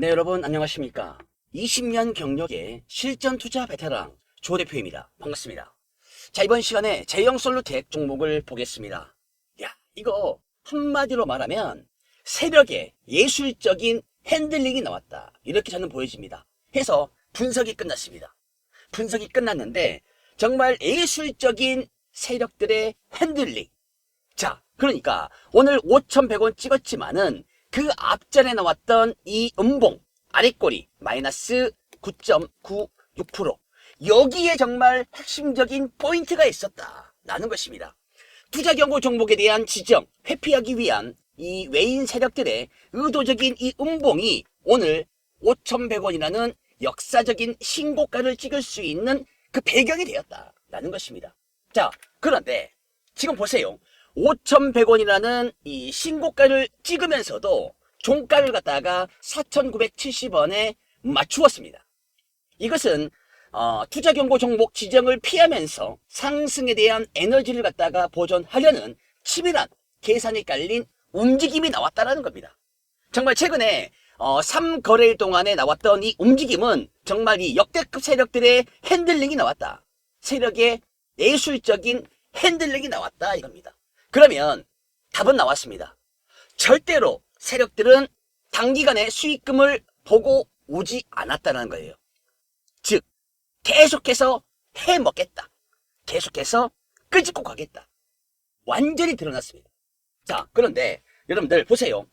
네, 여러분 안녕하십니까? 20년 경력의 실전 투자 베테랑 조 대표입니다. 반갑습니다. 자, 이번 시간에 제형 솔루텍 종목을 보겠습니다. 야, 이거 한마디로 말하면 세력의 예술적인 핸들링이 나왔다. 이렇게 저는 보여집니다. 해서 분석이 끝났습니다. 분석이 끝났는데 정말 예술적인 세력들의 핸들링. 자, 그러니까 오늘 5,100원 찍었지만은 그 앞전에 나왔던 이 음봉 아랫꼬리 마이너스 9.96% 여기에 정말 핵심적인 포인트가 있었다라는 것입니다. 투자 경고 종목에 대한 지정, 회피하기 위한 이 외인 세력들의 의도적인 이 음봉이 오늘 5,100원이라는 역사적인 신고가를 찍을 수 있는 그 배경이 되었다라는 것입니다. 자, 그런데 지금 보세요. 5,100원이라는 이 신고가를 찍으면서도 종가를 갖다가 4,970원에 맞추었습니다. 이것은 어, 투자 경고 종목 지정을 피하면서 상승에 대한 에너지를 갖다가 보존하려는 치밀한 계산이 깔린 움직임이 나왔다라는 겁니다. 정말 최근에 어, 3거래일 동안에 나왔던 이 움직임은 정말 이 역대급 세력들의 핸들링이 나왔다. 세력의 예술적인 핸들링이 나왔다 이겁니다. 그러면 답은 나왔습니다. 절대로 세력들은 단기간에 수익금을 보고 오지 않았다는 거예요. 즉, 계속해서 해 먹겠다. 계속해서 끄집고 가겠다. 완전히 드러났습니다. 자, 그런데 여러분들 보세요.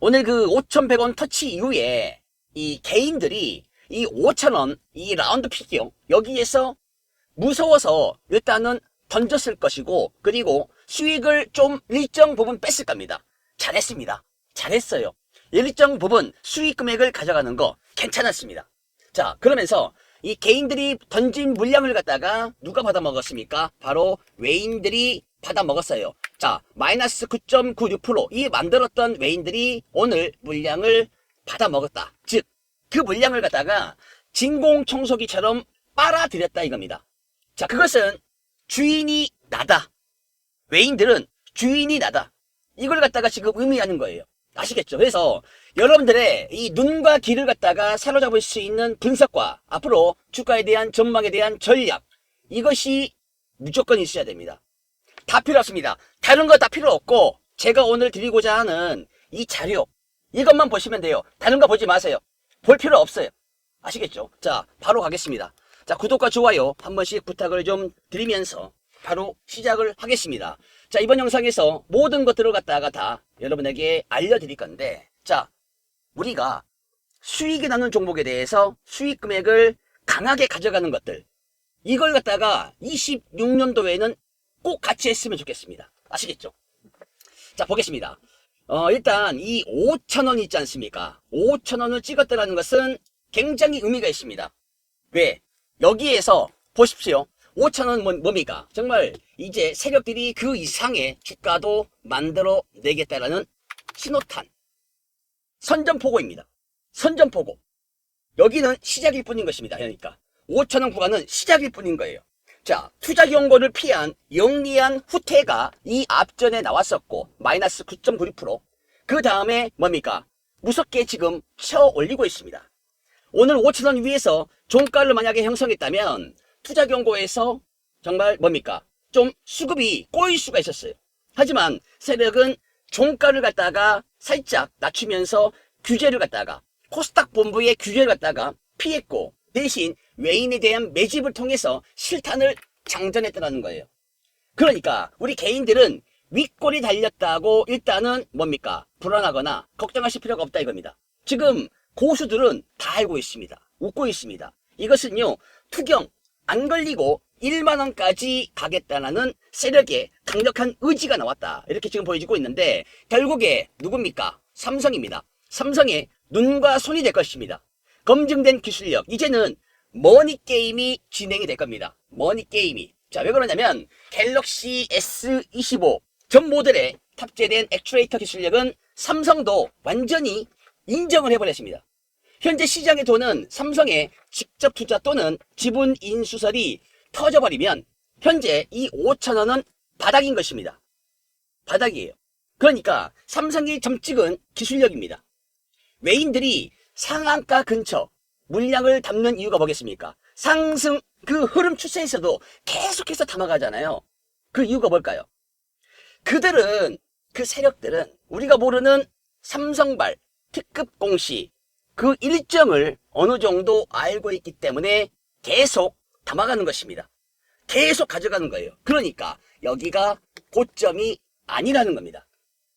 오늘 그 5,100원 터치 이후에 이 개인들이 이 5,000원 이 라운드 피기요. 여기에서 무서워서 일단은 던졌을 것이고 그리고 수익을 좀 일정 부분 뺐을 겁니다. 잘했습니다. 잘했어요. 일정 부분 수익 금액을 가져가는 거 괜찮았습니다. 자, 그러면서 이 개인들이 던진 물량을 갖다가 누가 받아 먹었습니까? 바로 외인들이 받아 먹었어요. 자, 마이너스 9.96%이 만들었던 외인들이 오늘 물량을 받아 먹었다. 즉, 그 물량을 갖다가 진공 청소기처럼 빨아들였다 이겁니다. 자, 그것은 주인이 나다. 외인들은 주인이 나다. 이걸 갖다가 지금 의미하는 거예요. 아시겠죠? 그래서 여러분들의 이 눈과 귀를 갖다가 사로잡을 수 있는 분석과 앞으로 주가에 대한 전망에 대한 전략 이것이 무조건 있어야 됩니다. 다 필요 없습니다. 다른 거 다 필요 없고 제가 오늘 드리고자 하는 이 자료 이것만 보시면 돼요. 다른 거 보지 마세요. 볼 필요 없어요. 아시겠죠? 자, 바로 가겠습니다. 자, 구독과 좋아요 한 번씩 부탁을 좀 드리면서 바로 시작을 하겠습니다. 자, 이번 영상에서 모든 것들을 갖다가 다 여러분에게 알려드릴 건데, 자, 우리가 수익이 나는 종목에 대해서 수익 금액을 강하게 가져가는 것들, 이걸 갖다가 26년도에는 꼭 같이 했으면 좋겠습니다. 아시겠죠? 자, 보겠습니다. 어, 일단 이 5천원 있지 않습니까? 5천원을 찍었다는 것은 굉장히 의미가 있습니다. 왜? 여기에서 보십시오. 5천원 뭐, 뭡니까? 정말 이제 세력들이 그 이상의 주가도 만들어 내겠다라는 신호탄. 선전포고입니다. 선전포고. 여기는 시작일 뿐인 것입니다. 그러니까 5천원 구간은 시작일 뿐인 거예요. 자, 투자 경고를 피한 영리한 후퇴가 이 앞전에 나왔었고 마이너스 9.96%. 그 다음에 뭡니까? 무섭게 지금 쳐 올리고 있습니다. 오늘 5천원 위에서 종가를 만약에 형성했다면 투자 경고에서 정말 뭡니까? 좀 수급이 꼬일 수가 있었어요. 하지만 세력은 종가를 갖다가 살짝 낮추면서 규제를 갖다가 코스닥 본부의 규제를 갖다가 피했고 대신 외인에 대한 매집을 통해서 실탄을 장전했다는 거예요. 그러니까 우리 개인들은 윗골이 달렸다고 일단은 뭡니까? 불안하거나 걱정하실 필요가 없다 이겁니다. 지금 고수들은 다 알고 있습니다. 웃고 있습니다. 이것은요, 투경, 안 걸리고 1만 원까지 가겠다는 세력의 강력한 의지가 나왔다. 이렇게 지금 보여지고 있는데, 결국에 누굽니까? 삼성입니다. 삼성의 눈과 손이 될 것입니다. 검증된 기술력. 이제는 머니 게임이 진행이 될 겁니다. 머니 게임이. 자, 왜 그러냐면, 갤럭시 S25 전 모델에 탑재된 액추레이터 기술력은 삼성도 완전히 인정을 해버렸습니다. 현재 시장의 돈은 삼성의 직접 투자 또는 지분 인수설이 터져버리면 현재 이 5천원은 바닥인 것입니다. 바닥이에요. 그러니까 삼성이 점 찍은 기술력입니다. 외인들이 상한가 근처 물량을 담는 이유가 뭐겠습니까? 상승 그 흐름 추세에서도 계속해서 담아가잖아요. 그 이유가 뭘까요? 그들은 그 세력들은 우리가 모르는 삼성발 특급 공시 그 일정을 어느 정도 알고 있기 때문에 계속 담아가는 것입니다. 계속 가져가는 거예요. 그러니까 여기가 고점이 아니라는 겁니다.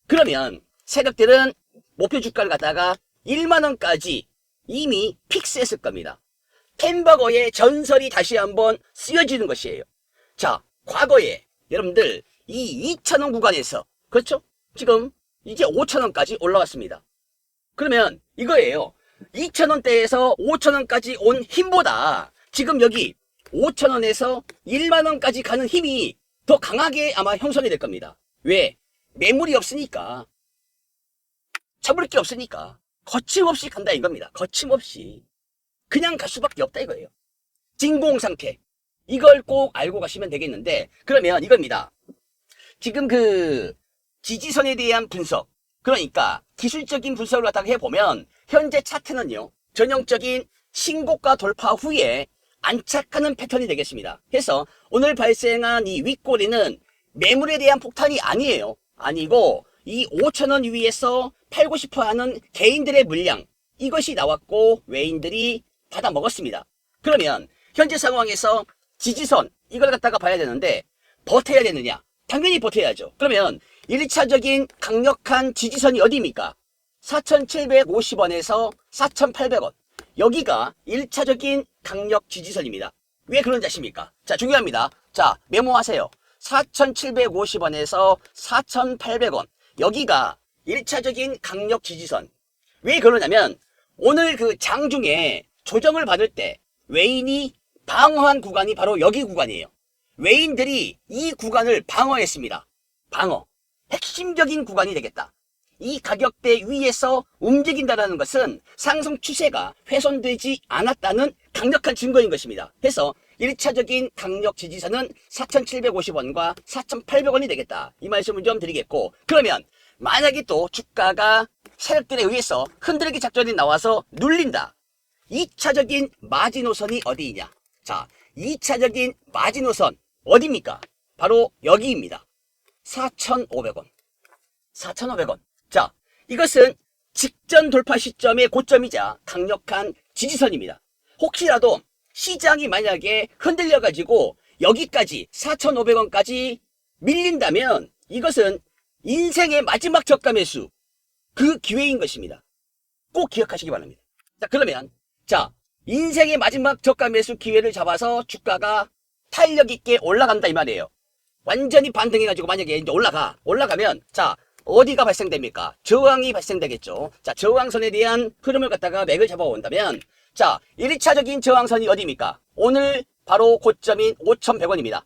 그러면 세력들은 목표 주가를 갖다가 1만원까지 이미 픽스했을 겁니다. 템버거의 전설이 다시 한번 쓰여지는 것이에요. 자, 과거에 여러분들 이 2,000원 구간에서 그렇죠? 지금 이제 5,000원까지 올라왔습니다. 그러면 이거예요. 2,000원대에서 5,000원까지 온 힘보다 지금 여기 5,000원에서 1만원까지 가는 힘이 더 강하게 아마 형성이 될 겁니다. 왜? 매물이 없으니까. 잡을 게 없으니까. 거침없이 간다 이겁니다. 거침없이. 그냥 갈 수밖에 없다 이거예요. 진공 상태. 이걸 꼭 알고 가시면 되겠는데, 그러면 이겁니다. 지금 그 지지선에 대한 분석. 그러니까 기술적인 분석을 갖다가 해보면 현재 차트는요. 전형적인 신고가 돌파 후에 안착하는 패턴이 되겠습니다. 그래서 오늘 발생한 이 윗꼬리는 매물에 대한 폭탄이 아니에요. 아니고 이 5천원 위에서 팔고 싶어 하는 개인들의 물량 이것이 나왔고 외인들이 받아 먹었습니다. 그러면 현재 상황에서 지지선 이걸 갖다가 봐야 되는데 버텨야 되느냐? 당연히 버텨야죠. 그러면 1차적인 강력한 지지선이 어디입니까? 4,750원에서 4,800원. 여기가 1차적인 강력 지지선입니다. 왜 그런지 아십니까? 자, 중요합니다. 자, 메모하세요. 4,750원에서 4,800원. 여기가 1차적인 강력 지지선. 왜 그러냐면 오늘 그 장중에 조정을 받을 때 외인이 방어한 구간이 바로 여기 구간이에요. 외인들이 이 구간을 방어했습니다. 방어. 핵심적인 구간이 되겠다. 이 가격대 위에서 움직인다는 것은 상승 추세가 훼손되지 않았다는 강력한 증거인 것입니다. 그래서 1차적인 강력 지지선은 4,750원과 4,800원이 되겠다. 이 말씀을 좀 드리겠고 그러면 만약에 또 주가가 세력들에 의해서 흔들기 작전이 나와서 눌린다. 2차적인 마지노선이 어디이냐? 자, 2차적인 마지노선 어디입니까? 바로 여기입니다. 4,500원. 4,500원. 자, 이것은 직전 돌파 시점의 고점이자 강력한 지지선입니다. 혹시라도 시장이 만약에 흔들려가지고 여기까지 4,500원까지 밀린다면 이것은 인생의 마지막 저가 매수 그 기회인 것입니다. 꼭 기억하시기 바랍니다. 자, 그러면 자, 인생의 마지막 저가 매수 기회를 잡아서 주가가 탄력 있게 올라간다 이 말이에요. 완전히 반등해가지고 만약에 이제 올라가 올라가면 자 어디가 발생됩니까? 저항이 발생되겠죠. 자 저항선에 대한 흐름을 갖다가 맥을 잡아온다면 자 1차적인 저항선이 어디입니까? 오늘 바로 고점인 5,100원입니다.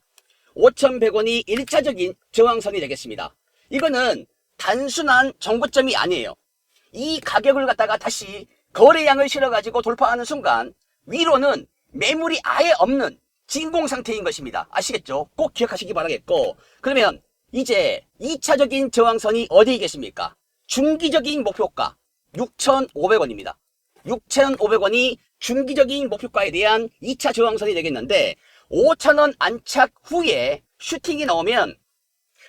5,100원이 1차적인 저항선이 되겠습니다. 이거는 단순한 정고점이 아니에요. 이 가격을 갖다가 다시 거래량을 실어가지고 돌파하는 순간 위로는 매물이 아예 없는 진공 상태인 것입니다. 아시겠죠? 꼭 기억하시기 바라겠고 그러면 이제 2차적인 저항선이 어디에 계십니까? 중기적인 목표가 6,500원입니다. 6,500원이 중기적인 목표가에 대한 2차 저항선이 되겠는데 5,000원 안착 후에 슈팅이 나오면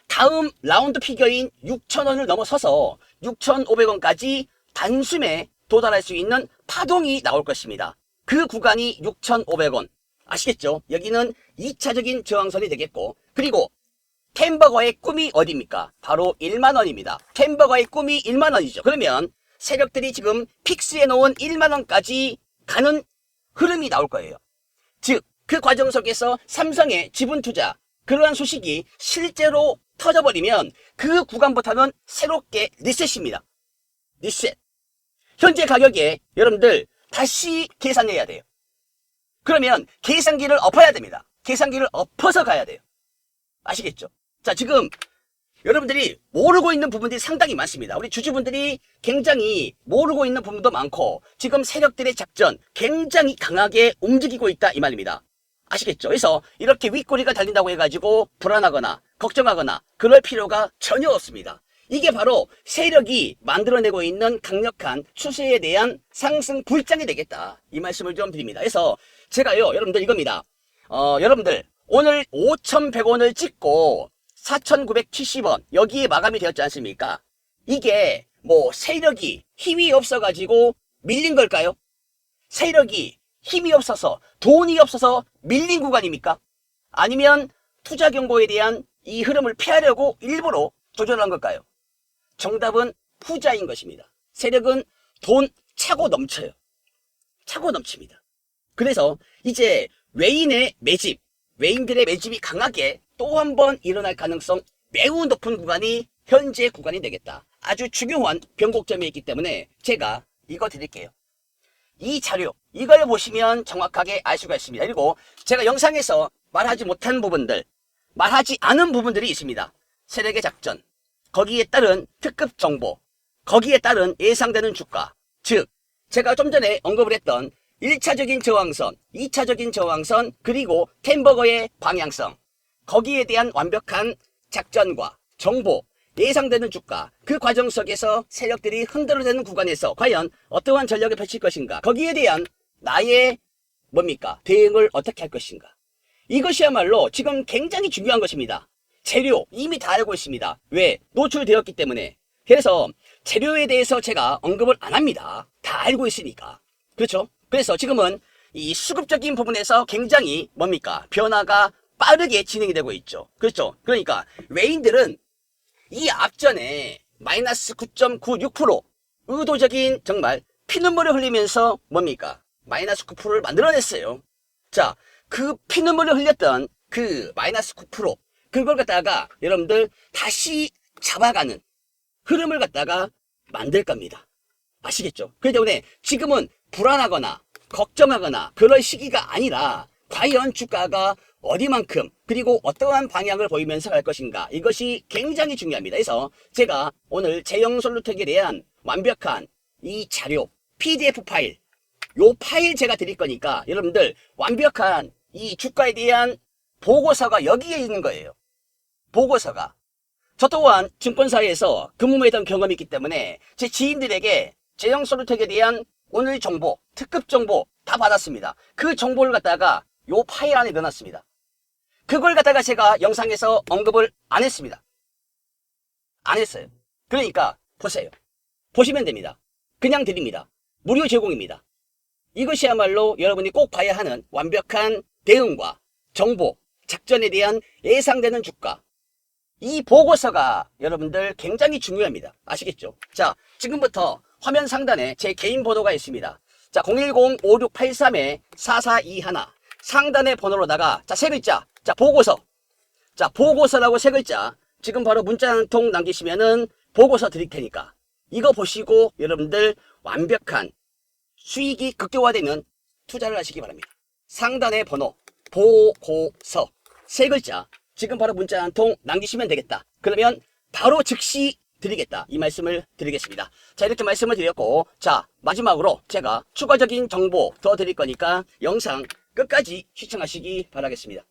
다음 라운드 피겨인 6,000원을 넘어서서 6,500원까지 단숨에 도달할 수 있는 파동이 나올 것입니다. 그 구간이 6,500원. 아시겠죠? 여기는 2차적인 저항선이 되겠고 그리고 템버거의 꿈이 어디입니까? 바로 1만원입니다. 템버거의 꿈이 1만원이죠. 그러면 세력들이 지금 픽스해 놓은 1만원까지 가는 흐름이 나올 거예요. 즉, 그 과정 속에서 삼성의 지분 투자, 그러한 소식이 실제로 터져버리면 그 구간부터는 새롭게 리셋입니다. 리셋. 현재 가격에 여러분들 다시 계산해야 돼요. 그러면 계산기를 엎어야 됩니다. 계산기를 엎어서 가야 돼요. 아시겠죠? 자, 지금 여러분들이 모르고 있는 부분들이 상당히 많습니다. 우리 주주분들이 굉장히 모르고 있는 부분도 많고 지금 세력들의 작전 굉장히 강하게 움직이고 있다 이 말입니다. 아시겠죠? 그래서 이렇게 윗꼬리가 달린다고 해가지고 불안하거나 걱정하거나 그럴 필요가 전혀 없습니다. 이게 바로 세력이 만들어내고 있는 강력한 추세에 대한 상승 불장이 되겠다. 이 말씀을 좀 드립니다. 그래서 제가요, 여러분들 이겁니다. 어, 여러분들 오늘 5,100원을 찍고 4,970원 여기에 마감이 되었지 않습니까? 이게 뭐 세력이 힘이 없어가지고 밀린 걸까요? 세력이 힘이 없어서 돈이 없어서 밀린 구간입니까? 아니면 투자 경고에 대한 이 흐름을 피하려고 일부러 조절한 걸까요? 정답은 후자인 것입니다. 세력은 돈 차고 넘쳐요. 차고 넘칩니다. 그래서 이제 외인의 매집, 외인들의 매집이 강하게 또 한 번 일어날 가능성 매우 높은 구간이 현재 구간이 되겠다. 아주 중요한 변곡점이 있기 때문에 제가 이거 드릴게요. 이 자료, 이걸 보시면 정확하게 알 수가 있습니다. 그리고 제가 영상에서 말하지 못한 부분들, 말하지 않은 부분들이 있습니다. 세력의 작전, 거기에 따른 특급 정보, 거기에 따른 예상되는 주가, 즉, 제가 좀 전에 언급을 했던 1차적인 저항선, 2차적인 저항선, 그리고 템버거의 방향성, 거기에 대한 완벽한 작전과 정보, 예상되는 주가, 그 과정 속에서 세력들이 흔들어대는 구간에서 과연 어떠한 전략을 펼칠 것인가, 거기에 대한 나의 뭡니까? 대응을 어떻게 할 것인가. 이것이야말로 지금 굉장히 중요한 것입니다. 재료 이미 다 알고 있습니다. 왜? 노출되었기 때문에. 그래서 재료에 대해서 제가 언급을 안 합니다. 다 알고 있으니까. 그렇죠? 그래서 지금은 이 수급적인 부분에서 굉장히 뭡니까? 변화가 빠르게 진행이 되고 있죠. 그렇죠? 그러니까 외인들은 이 앞전에 마이너스 9.96% 의도적인 정말 피눈물을 흘리면서 뭡니까? 마이너스 9%를 만들어냈어요. 자, 그 피눈물을 흘렸던 그 마이너스 9% 그걸 갖다가 여러분들 다시 잡아가는 흐름을 갖다가 만들 겁니다. 아시겠죠? 그렇기 때문에 지금은 불안하거나 걱정하거나 그럴 시기가 아니라 과연 주가가 어디만큼 그리고 어떠한 방향을 보이면서 갈 것인가 이것이 굉장히 중요합니다. 그래서 제가 오늘 제형 솔루텍에 대한 완벽한 이 자료 PDF 파일 요 파일 제가 드릴 거니까 여러분들 완벽한 이 주가에 대한 보고서가 여기에 있는 거예요. 보고서가. 저 또한 증권사에서 근무했던 경험이 있기 때문에 제 지인들에게 제형 솔루텍에 대한 오늘 정보, 특급 정보 다 받았습니다. 그 정보를 갖다가 요 파일 안에 넣어놨습니다. 그걸 갖다가 제가 영상에서 언급을 안 했습니다. 안 했어요. 그러니까 보세요. 보시면 됩니다. 그냥 드립니다. 무료 제공입니다. 이것이야말로 여러분이 꼭 봐야 하는 완벽한 대응과 정보, 작전에 대한 예상되는 주가. 이 보고서가 여러분들 굉장히 중요합니다. 아시겠죠? 자, 지금부터 화면 상단에 제 개인 번호가 있습니다. 자, 010-5683-4421 상단의 번호로다가 자, 세 글자. 자, 보고서. 자, 보고서라고 세 글자. 지금 바로 문자 한 통 남기시면은 보고서 드릴 테니까 이거 보시고 여러분들 완벽한 수익이 극대화되는 투자를 하시기 바랍니다. 상단의 번호 보고서 세 글자 지금 바로 문자 한 통 남기시면 되겠다. 그러면 바로 즉시 드리겠다. 이 말씀을 드리겠습니다. 자, 이렇게 말씀을 드렸고, 자, 마지막으로 제가 추가적인 정보 더 드릴 거니까 영상 끝까지 시청하시기 바라겠습니다.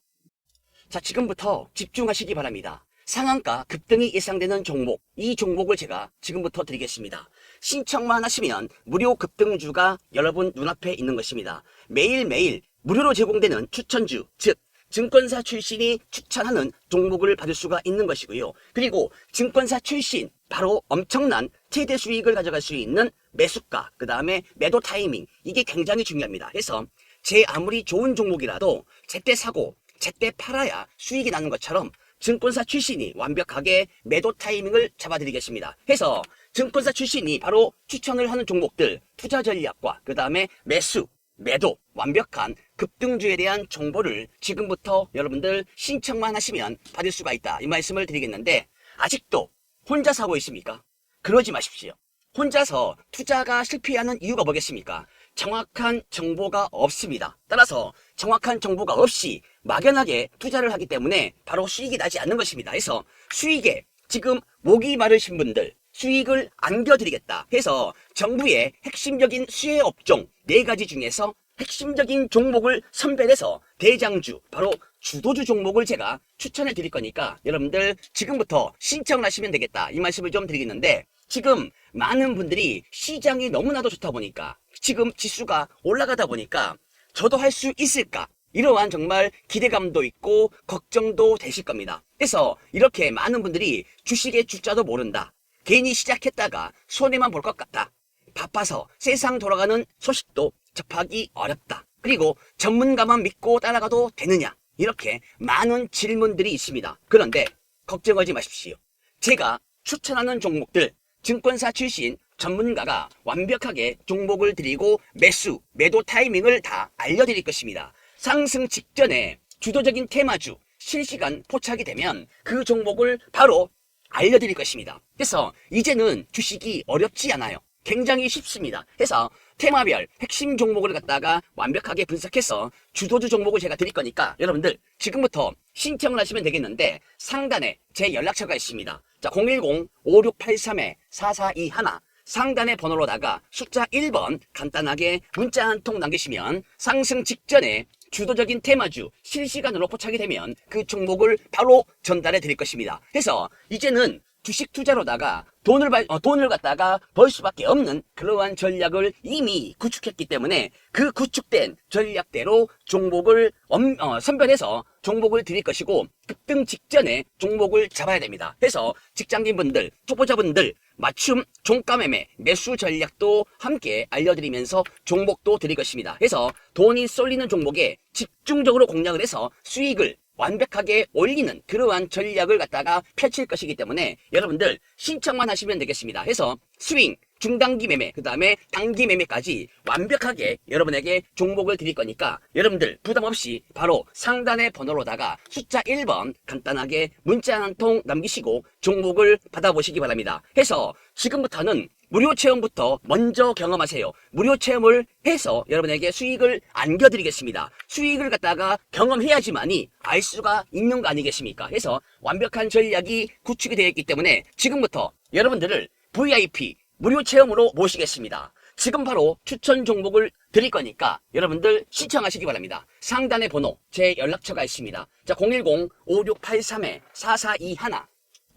자, 지금부터 집중하시기 바랍니다. 상한가 급등이 예상되는 종목, 이 종목을 제가 지금부터 드리겠습니다. 신청만 하시면 무료 급등주가 여러분 눈앞에 있는 것입니다. 매일매일 무료로 제공되는 추천주, 즉 증권사 출신이 추천하는 종목을 받을 수가 있는 것이고요. 그리고 증권사 출신 바로 엄청난 최대 수익을 가져갈 수 있는 매수가, 그 다음에 매도 타이밍 이게 굉장히 중요합니다. 그래서 제 아무리 좋은 종목이라도 제때 사고 제때 팔아야 수익이 나는 것처럼 증권사 출신이 완벽하게 매도 타이밍을 잡아드리겠습니다. 해서 증권사 출신이 바로 추천을 하는 종목들 투자 전략과 그 다음에 매수, 매도, 완벽한 급등주에 대한 정보를 지금부터 여러분들 신청만 하시면 받을 수가 있다. 이 말씀을 드리겠는데 아직도 혼자 사고 있습니까? 그러지 마십시오. 혼자서 투자가 실패하는 이유가 뭐겠습니까? 정확한 정보가 없습니다. 따라서 정확한 정보가 없이 막연하게 투자를 하기 때문에 바로 수익이 나지 않는 것입니다. 그래서 수익에 지금 목이 마르신 분들 수익을 안겨드리겠다 해서 정부의 핵심적인 수혜 업종 네 가지 중에서 핵심적인 종목을 선별해서 대장주 바로 주도주 종목을 제가 추천해 드릴 거니까 여러분들 지금부터 신청을 하시면 되겠다. 이 말씀을 좀 드리겠는데 지금 많은 분들이 시장이 너무나도 좋다 보니까 지금 지수가 올라가다 보니까 저도 할 수 있을까? 이러한 정말 기대감도 있고 걱정도 되실 겁니다. 그래서 이렇게 많은 분들이 주식의 주자도 모른다. 괜히 시작했다가 손해만 볼 것 같다. 바빠서 세상 돌아가는 소식도 접하기 어렵다. 그리고 전문가만 믿고 따라가도 되느냐? 이렇게 많은 질문들이 있습니다. 그런데 걱정하지 마십시오. 제가 추천하는 종목들 증권사 출신 전문가가 완벽하게 종목을 드리고 매수, 매도 타이밍을 다 알려드릴 것입니다. 상승 직전에 주도적인 테마주 실시간 포착이 되면 그 종목을 바로 알려드릴 것입니다. 그래서 이제는 주식이 어렵지 않아요. 굉장히 쉽습니다. 그래서 테마별 핵심 종목을 갖다가 완벽하게 분석해서 주도주 종목을 제가 드릴 거니까 여러분들 지금부터 신청을 하시면 되겠는데 상단에 제 연락처가 있습니다. 자, 010-5683-4421 상단의 번호로다가 숫자 1번 간단하게 문자 한 통 남기시면 상승 직전에 주도적인 테마주 실시간으로 포착이 되면 그 종목을 바로 전달해 드릴 것입니다. 그래서 이제는 주식 투자로다가 돈을 발- 어, 돈을 갖다가 벌 수밖에 없는 그러한 전략을 이미 구축했기 때문에 그 구축된 전략대로 종목을 엄- 어, 선별해서 종목을 드릴 것이고 급등 직전에 종목을 잡아야 됩니다. 그래서 직장인분들, 초보자분들 맞춤 종가 매매 매수 전략도 함께 알려드리면서 종목도 드릴 것입니다. 그래서 돈이 쏠리는 종목에 집중적으로 공략을 해서 수익을 완벽하게 올리는 그러한 전략을 갖다가 펼칠 것이기 때문에 여러분들 신청만 하시면 되겠습니다. 해서 스윙, 중단기 매매, 그 다음에 단기 매매까지 완벽하게 여러분에게 종목을 드릴 거니까 여러분들 부담 없이 바로 상단의 번호로다가 숫자 1번 간단하게 문자 한 통 남기시고 종목을 받아보시기 바랍니다. 해서 지금부터는 무료 체험부터 먼저 경험하세요. 무료 체험을 해서 여러분에게 수익을 안겨드리겠습니다. 수익을 갖다가 경험해야지만이 알 수가 있는 거 아니겠습니까? 해서 완벽한 전략이 구축이 되어 있기 때문에 지금부터 여러분들을 VIP 무료 체험으로 모시겠습니다. 지금 바로 추천 종목을 드릴 거니까 여러분들 신청하시기 바랍니다. 상단의 번호, 제 연락처가 있습니다. 자, 010-5683-4421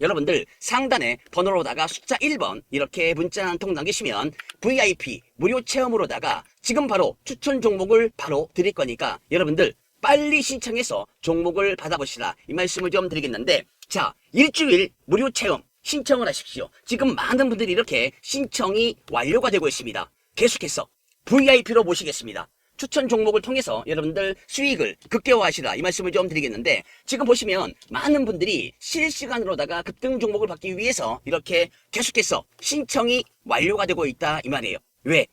여러분들 상단에 번호로다가 숫자 1번 이렇게 문자 한 통 남기시면 VIP 무료 체험으로다가 지금 바로 추천 종목을 바로 드릴 거니까 여러분들 빨리 신청해서 종목을 받아보시라 이 말씀을 좀 드리겠는데 자 일주일 무료 체험 신청을 하십시오. 지금 많은 분들이 이렇게 신청이 완료가 되고 있습니다. 계속해서 VIP로 모시겠습니다. 추천 종목을 통해서 여러분들 수익을 극대화하시라 이 말씀을 좀 드리겠는데 지금 보시면 많은 분들이 실시간으로다가 급등 종목을 받기 위해서 이렇게 계속해서 신청이 완료가 되고 있다 이 말이에요. 왜?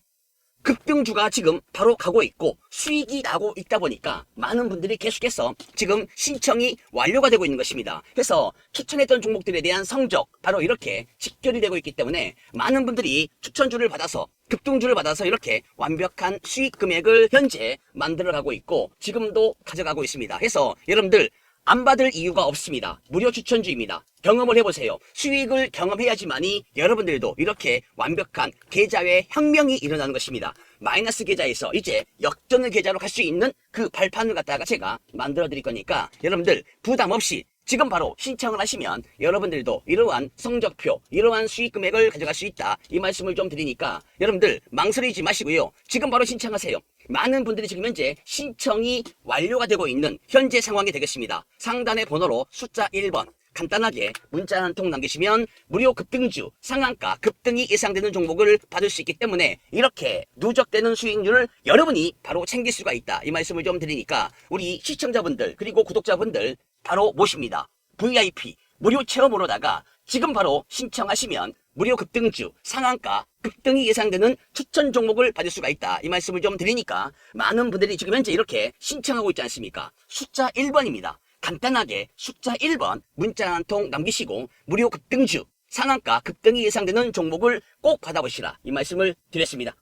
급등주가 지금 바로 가고 있고 수익이 나고 있다 보니까 많은 분들이 계속해서 지금 신청이 완료가 되고 있는 것입니다. 그래서 추천했던 종목들에 대한 성적 바로 이렇게 직결이 되고 있기 때문에 많은 분들이 추천주를 받아서 급등주를 받아서 이렇게 완벽한 수익 금액을 현재 만들어 가고 있고 지금도 가져가고 있습니다. 그래서 여러분들 안 받을 이유가 없습니다. 무료 추천주입니다. 경험을 해보세요. 수익을 경험해야지만이 여러분들도 이렇게 완벽한 계좌의 혁명이 일어나는 것입니다. 마이너스 계좌에서 이제 역전을 계좌로 갈 수 있는 그 발판을 갖다가 제가 만들어 드릴 거니까 여러분들 부담 없이 지금 바로 신청을 하시면 여러분들도 이러한 성적표, 이러한 수익 금액을 가져갈 수 있다. 이 말씀을 좀 드리니까 여러분들 망설이지 마시고요. 지금 바로 신청하세요. 많은 분들이 지금 현재 신청이 완료가 되고 있는 현재 상황이 되겠습니다. 상단의 번호로 숫자 1번 간단하게 문자 한 통 남기시면 무료 급등주 상한가 급등이 예상되는 종목을 받을 수 있기 때문에 이렇게 누적되는 수익률을 여러분이 바로 챙길 수가 있다. 이 말씀을 좀 드리니까 우리 시청자분들 그리고 구독자분들 바로 모십니다. VIP 무료 체험으로다가 지금 바로 신청하시면 무료 급등주 상한가 급등이 예상되는 추천 종목을 받을 수가 있다. 이 말씀을 좀 드리니까 많은 분들이 지금 현재 이렇게 신청하고 있지 않습니까? 숫자 1번입니다. 간단하게 숫자 1번 문자 한 통 남기시고 무료 급등주 상한가 급등이 예상되는 종목을 꼭 받아보시라. 이 말씀을 드렸습니다.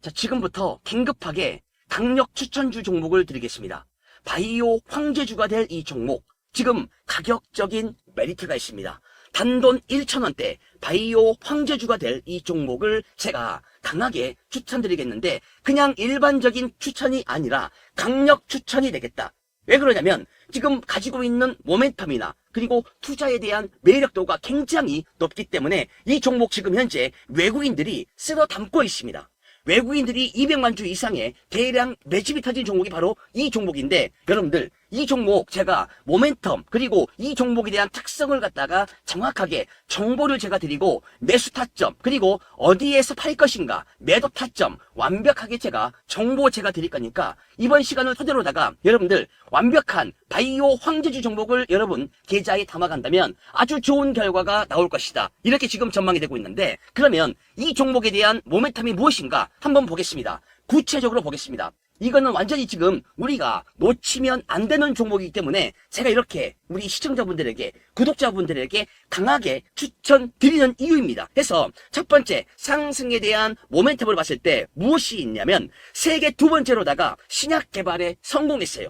자, 지금부터 긴급하게 강력 추천주 종목을 드리겠습니다. 바이오 황제주가 될 이 종목. 지금 가격적인 메리트가 있습니다. 단돈 1,000원대 바이오 황제주가 될 이 종목을 제가 강하게 추천드리겠는데 그냥 일반적인 추천이 아니라 강력 추천이 되겠다. 왜 그러냐면 지금 가지고 있는 모멘텀이나 그리고 투자에 대한 매력도가 굉장히 높기 때문에 이 종목 지금 현재 외국인들이 쓸어 담고 있습니다. 외국인들이 200만 주 이상의 대량 매집이 터진 종목이 바로 이 종목인데 여러분들 이 종목 제가 모멘텀 그리고 이 종목에 대한 특성을 갖다가 정확하게 정보를 제가 드리고 매수 타점 그리고 어디에서 팔 것인가 매도 타점 완벽하게 제가 정보 제가 드릴 거니까 이번 시간을 토대로다가 여러분들 완벽한 바이오 황제주 종목을 여러분 계좌에 담아간다면 아주 좋은 결과가 나올 것이다. 이렇게 지금 전망이 되고 있는데 그러면 이 종목에 대한 모멘텀이 무엇인가 한번 보겠습니다. 구체적으로 보겠습니다 이거는 완전히 지금 우리가 놓치면 안 되는 종목이기 때문에 제가 이렇게 우리 시청자분들에게 구독자분들에게 강하게 추천드리는 이유입니다. 그래서 첫 번째 상승에 대한 모멘텀을 봤을 때 무엇이 있냐면 세계 두 번째로다가 신약 개발에 성공했어요.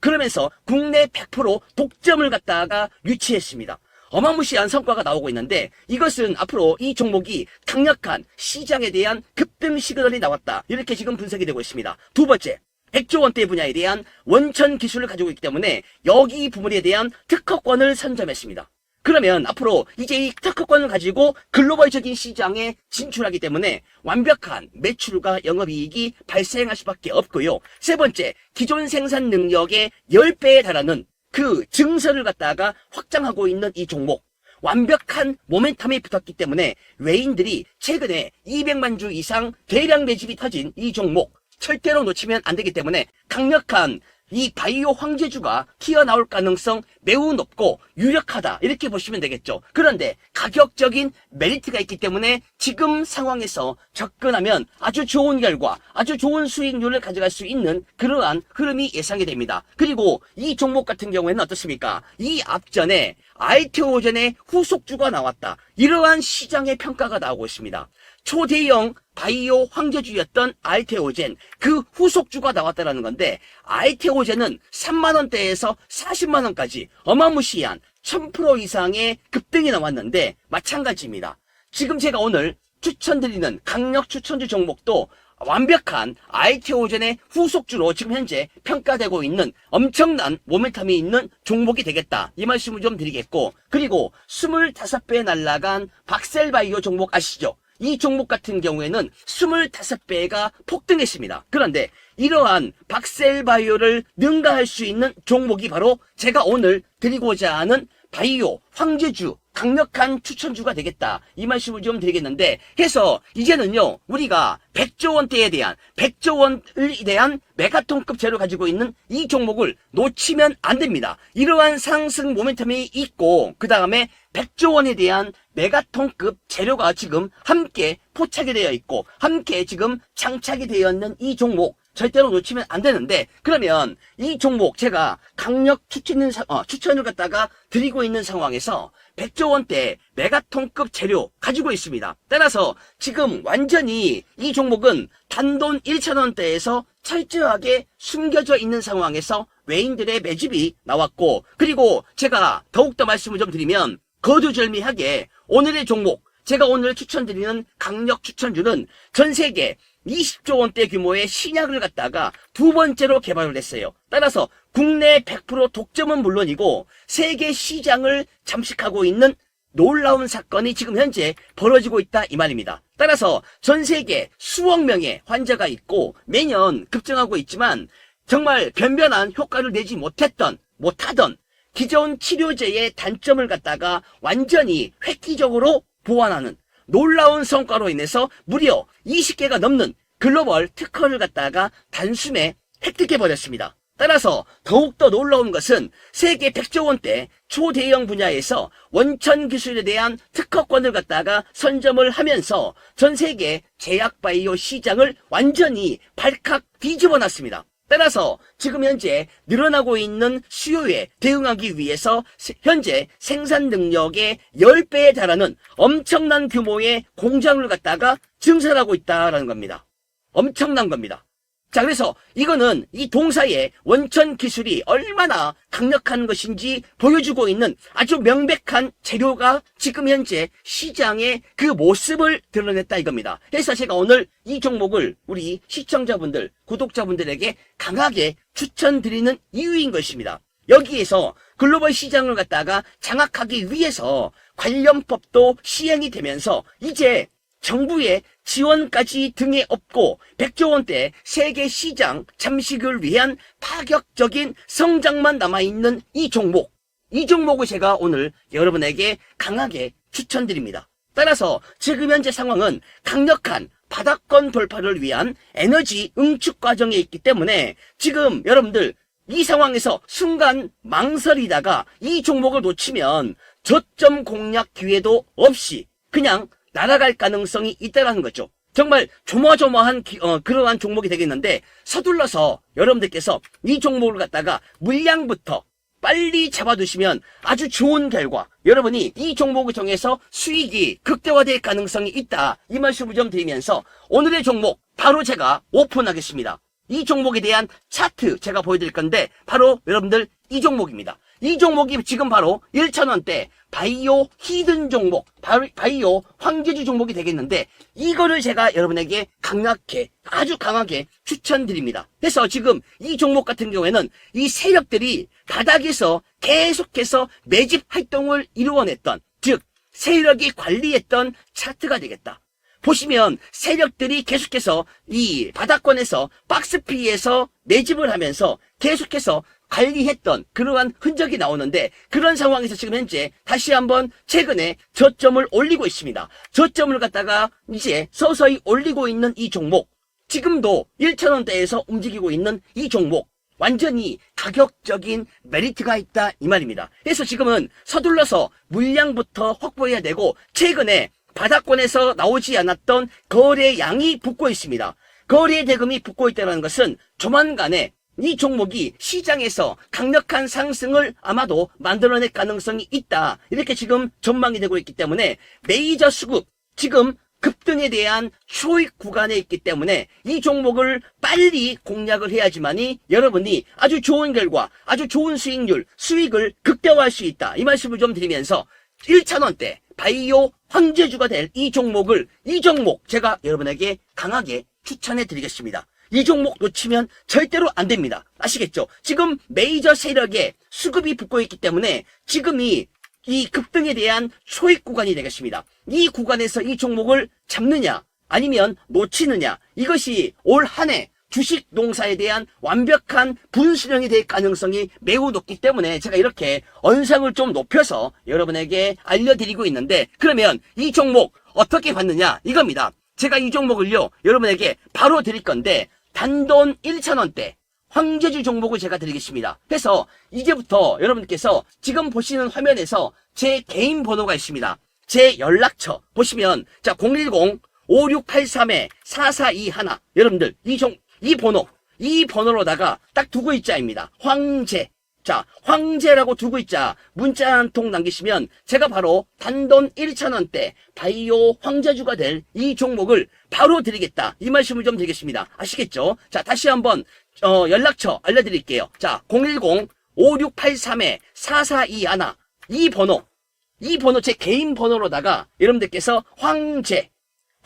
그러면서 국내 100% 독점을 갖다가 유치했습니다. 어마무시한 성과가 나오고 있는데 이것은 앞으로 이 종목이 강력한 시장에 대한 급등 시그널이 나왔다. 이렇게 지금 분석이 되고 있습니다. 두 번째, 100조 원대 분야에 대한 원천 기술을 가지고 있기 때문에 여기 부분에 대한 특허권을 선점했습니다. 그러면 앞으로 이제 이 특허권을 가지고 글로벌적인 시장에 진출하기 때문에 완벽한 매출과 영업이익이 발생할 수밖에 없고요. 세 번째, 기존 생산 능력의 10배에 달하는 그 증서를 갖다가 확장하고 있는 이 종목. 완벽한 모멘텀이 붙었기 때문에 외인들이 최근에 200만 주 이상 대량 매집이 터진 이 종목 절대로 놓치면 안 되기 때문에 강력한 이 바이오 황제주가 튀어나올 가능성 매우 높고 유력하다 이렇게 보시면 되겠죠. 그런데 가격적인 메리트가 있기 때문에 지금 상황에서 접근하면 아주 좋은 결과, 아주 좋은 수익률을 가져갈 수 있는 그러한 흐름이 예상이 됩니다. 그리고 이 종목 같은 경우에는 어떻습니까? 이 앞전에 알테오젠의 후속주가 나왔다. 이러한 시장의 평가가 나오고 있습니다. 초대형 바이오 황제주였던 알테오젠 그 후속주가 나왔다라는 건데 알테오젠은 3만원대에서 40만원까지 어마무시한 1000% 이상의 급등이 나왔는데 마찬가지입니다. 지금 제가 오늘 추천드리는 강력 추천주 종목도 완벽한 알테오젠의 후속주로 지금 현재 평가되고 있는 엄청난 모멘텀이 있는 종목이 되겠다. 이 말씀을 좀 드리겠고 그리고 25배 날라간 박셀바이오 종목 아시죠? 이 종목 같은 경우에는 25배가 폭등했습니다. 그런데 이러한 박셀바이오를 능가할 수 있는 종목이 바로 제가 오늘 드리고자 하는 바이오 황제주 강력한 추천주가 되겠다. 이 말씀을 좀 드리겠는데 해서 이제는요. 우리가 100조 원대에 대한 100조 원에 대한 메가톤급 재료 가지고 있는 이 종목을 놓치면 안 됩니다. 이러한 상승 모멘텀이 있고 그 다음에 100조 원에 대한 메가톤급 재료가 지금 함께 포착이 되어 있고 함께 지금 장착이 되어 있는 이 종목 절대로 놓치면 안 되는데 그러면 이 종목 제가 강력 추천, 어, 추천을 갖다가 드리고 있는 상황에서 100조 원대 메가톤급 재료 가지고 있습니다. 따라서 지금 완전히 이 종목은 단돈 1천원대에서 철저하게 숨겨져 있는 상황에서 외인들의 매집이 나왔고 그리고 제가 더욱더 말씀을 좀 드리면 거두절미하게 오늘의 종목 제가 오늘 추천드리는 강력 추천주는 전 세계 20조 원대 규모의 신약을 갖다가 두 번째로 개발을 했어요. 따라서 국내 100% 독점은 물론이고 세계 시장을 잠식하고 있는 놀라운 사건이 지금 현재 벌어지고 있다 이 말입니다. 따라서 전 세계 수억 명의 환자가 있고 매년 급증하고 있지만 정말 변변한 효과를 내지 못했던 못하던 기존 치료제의 단점을 갖다가 완전히 획기적으로 보완하는 놀라운 성과로 인해서 무려 20개가 넘는 글로벌 특허를 갖다가 단숨에 획득해 버렸습니다. 따라서 더욱더 놀라운 것은 세계 100조 원대 초대형 분야에서 원천 기술에 대한 특허권을 갖다가 선점을 하면서 전 세계 제약 바이오 시장을 완전히 발칵 뒤집어 놨습니다. 따라서 지금 현재 늘어나고 있는 수요에 대응하기 위해서 세- 현재 생산 능력의 10배에 달하는 엄청난 규모의 공장을 갖다가 증설하고 있다라는 겁니다. 엄청난 겁니다. 자, 그래서 이거는 이 동사의 원천 기술이 얼마나 강력한 것인지 보여주고 있는 아주 명백한 재료가 지금 현재 시장의 그 모습을 드러냈다 이겁니다. 그래서 제가 오늘 이 종목을 우리 시청자분들, 구독자분들에게 강하게 추천드리는 이유인 것입니다. 여기에서 글로벌 시장을 갖다가 장악하기 위해서 관련법도 시행이 되면서 이제 정부의 지원까지 등에 업고 100조 원대 세계 시장 잠식을 위한 파격적인 성장만 남아있는 이 종목. 이 종목을 제가 오늘 여러분에게 강하게 추천드립니다. 따라서 지금 현재 상황은 강력한 바닥권 돌파를 위한 에너지 응축 과정에 있기 때문에 지금 여러분들 이 상황에서 순간 망설이다가 이 종목을 놓치면 저점 공략 기회도 없이 그냥 날아갈 가능성이 있다는 거죠. 정말 조마조마한 기- 어, 그러한 종목이 되겠는데 서둘러서 여러분들께서 이 종목을 갖다가 물량부터 빨리 잡아두시면 아주 좋은 결과 여러분이 이 종목을 통해서 수익이 극대화될 가능성이 있다. 이 말씀을 좀 드리면서 오늘의 종목 바로 제가 오픈하겠습니다. 이 종목에 대한 차트 제가 보여드릴 건데 바로 여러분들 이 종목입니다 이 종목이 지금 바로 1천원대 바이오 히든 종목 바- 바이오 황제주 종목이 되겠는데 이거를 제가 여러분에게 강하게 아주 강하게 추천드립니다. 그래서 지금 이 종목 같은 경우에는 이 세력들이 바닥에서 계속해서 매집 활동을 이루어냈던 즉 세력이 관리했던 차트가 되겠다. 보시면 세력들이 계속해서 이 바닥권에서 박스피에서 매집을 하면서 계속해서 관리했던 그러한 흔적이 나오는데 그런 상황에서 지금 현재 다시 한번 최근에 저점을 올리고 있습니다. 저점을 갖다가 이제 서서히 올리고 있는 이 종목 지금도 1천원대에서 움직이고 있는 이 종목 완전히 가격적인 메리트가 있다 이 말입니다. 그래서 지금은 서둘러서 물량부터 확보해야 되고 최근에 바닥권에서 나오지 않았던 거래량이 붙고 있습니다. 거래 대금이 붙고 있다는 것은 조만간에 이 종목이 시장에서 강력한 상승을 아마도 만들어낼 가능성이 있다. 이렇게 지금 전망이 되고 있기 때문에 메이저 수급 지금 급등에 대한 초익 구간에 있기 때문에 이 종목을 빨리 공략을 해야지만이 여러분이 아주 좋은 결과, 아주 좋은 수익률, 수익을 극대화할 수 있다. 이 말씀을 좀 드리면서 1천원대 바이오 황제주가 될 이 종목을 이 종목 제가 여러분에게 강하게 추천해 드리겠습니다. 이 종목 놓치면 절대로 안 됩니다. 아시겠죠? 지금 메이저 세력에 수급이 붙고 있기 때문에 지금이 이 급등에 대한 초익 구간이 되겠습니다. 이 구간에서 이 종목을 잡느냐 아니면 놓치느냐 이것이 올 한 해 주식 농사에 대한 완벽한 분수령이 될 가능성이 매우 높기 때문에 제가 이렇게 언상을 좀 높여서 여러분에게 알려드리고 있는데 그러면 이 종목 어떻게 봤느냐 이겁니다. 제가 이 종목을요 여러분에게 바로 드릴 건데 단돈 1천원대 황제주 종목을 제가 드리겠습니다. 그래서 이제부터 여러분께서 지금 보시는 화면에서 제 개인 번호가 있습니다. 제 연락처 보시면 자 010 5683에 4421 여러분들 이 종 이 번호 이 번호로다가 딱 두고 있자입니다. 황제 자, 황제라고 두고 있자 문자 한 통 남기시면 제가 바로 단돈 1천원대 바이오 황제주가 될 이 종목을 바로 드리겠다. 이 말씀을 좀 드리겠습니다. 아시겠죠? 자, 다시 한번 어, 연락처 알려드릴게요. 자, 010-5683에 4421. 이 번호, 이 번호 제 개인 번호로다가 여러분들께서 황제,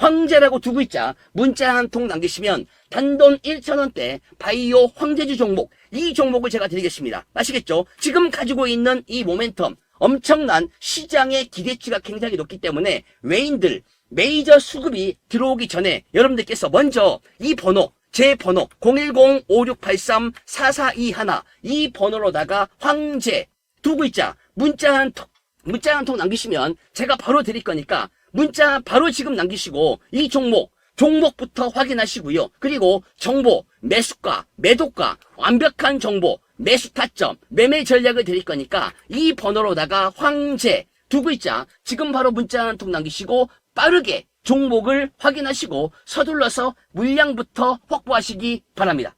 황제라고 두고 있자 문자 한 통 남기시면 단돈 1천원대 바이오 황제주 종목 이 종목을 제가 드리겠습니다. 아시겠죠? 지금 가지고 있는 이 모멘텀 엄청난 시장의 기대치가 굉장히 높기 때문에 외인들 메이저 수급이 들어오기 전에 여러분들께서 먼저 이 번호 제 번호 010-5683-4421 이 번호로다가 황제 두 글자 문자 한 통, 문자 한 통 남기시면 제가 바로 드릴 거니까 문자 바로 지금 남기시고 이 종목 종목부터 확인하시고요. 그리고 정보, 매수가, 매도가, 완벽한 정보, 매수 타점, 매매 전략을 드릴 거니까 이 번호로다가 황제 두 글자 지금 바로 문자 한 통 남기시고 빠르게 종목을 확인하시고 서둘러서 물량부터 확보하시기 바랍니다.